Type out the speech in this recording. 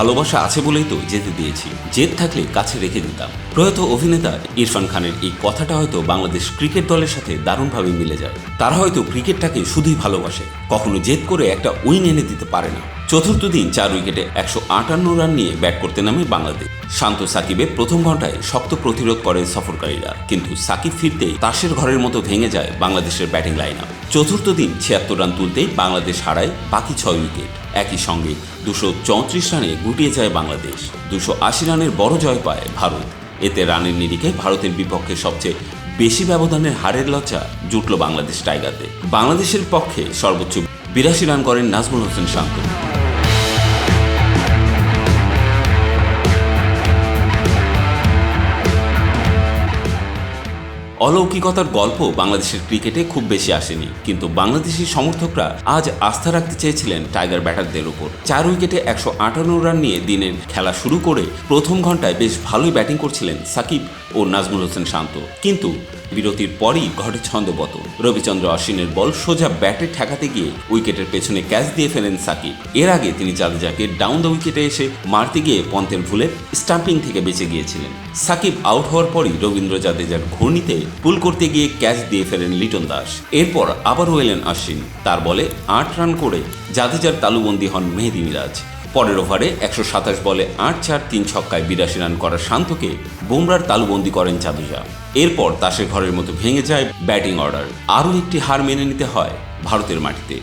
ভালোবাসা আছে বলেই তো যেতে দিয়েছি। জেদ থাকলে কাছে রেখে দিতাম। প্রয়াত অভিনেতা ইরফান খানের এই কথাটা হয়তো বাংলাদেশ ক্রিকেট দলের সাথে দারুণভাবে মিলে যায়। তারা হয়তো ক্রিকেটটাকে শুধুই ভালোবাসে। কখনো জেদ করে একটা উইন এনে দিতে পারে না। চতুর্থ দিন চার উইকেটে একশো আটান্ন রান নিয়ে ব্যাট করতে নামে বাংলাদেশ। শান্ত সাকিবের প্রথম ঘন্টায় শক্ত প্রতিরোধ করে সফরকারীরা, কিন্তু সাকিব ফিরতেই তাসের ঘরের মতো ভেঙে যায় বাংলাদেশের ব্যাটিং লাইন আপ চতুর্থ দিন ছিয়াত্তর রান তুলতেই বাংলাদেশ হারায় বাকি ছয় উইকেট। একই সঙ্গে দুশো চৌত্রিশ রানে গুটিয়ে যায় বাংলাদেশ। দুশো আশি রানের বড় জয় পায় ভারত। এতে রানের নিরিখে ভারতের বিপক্ষে সবচেয়ে বেশি ব্যবধানের হারের লজ্জা জুটল বাংলাদেশ টাইগারদের। বাংলাদেশের পক্ষে সর্বোচ্চ বিরাশি রান করেন নাজমুল হোসেন শান্ত। অলৌকিকতার গল্প বাংলাদেশের ক্রিকেটে খুব বেশি আসেনি, কিন্তু বাংলাদেশি সমর্থকরা আজ আস্থা রাখতে চেয়েছিলেন টাইগার ব্যাটারদের উপর। চার উইকেটে একশো আটান্ন রান নিয়ে দিনের খেলা শুরু করে প্রথম ঘন্টায় বেশ ভালোই ব্যাটিং করছিলেন সাকিব ও নাজমুল হোসেন শান্ত। কিন্তু বিরতির পরই ঘটে ছন্দপতন রবিচন্দ্র অশ্বিনের বল সোজা ব্যাটে ঠেকাতে গিয়ে উইকেটের পেছনে ক্যাচ দিয়ে ফেলেন সাকিব। এর আগে তিনি জাদেজাকে ডাউন দ্য উইকেটে এসে মারতে গিয়ে পন্থের ভুলে স্টাম্পিং থেকে বেঁচে গিয়েছিলেন। সাকিব আউট হওয়ার পরই রবীন্দ্র জাদেজার ঘূর্ণিতে পুল করতে গিয়ে ক্যাচ দিয়ে ফেলেন লিটন দাস। এরপর আবারও এলেন আশ্বিন। তার বলে আট রান করে জাদেজার তালুবন্দি হন মেহেদি মিরাজ। পরের ওভারে একশো সাতাশ বলে আট চার তিন ছক্কায় বিরাশি রান করা শান্তকে বুমরার তালুবন্দি করেন জাদুজা। এরপর তাসের ঘরের মতো ভেঙে যায় ব্যাটিং অর্ডার। আরও একটি হার মেনে নিতে হয় ভারতের মাটিতে।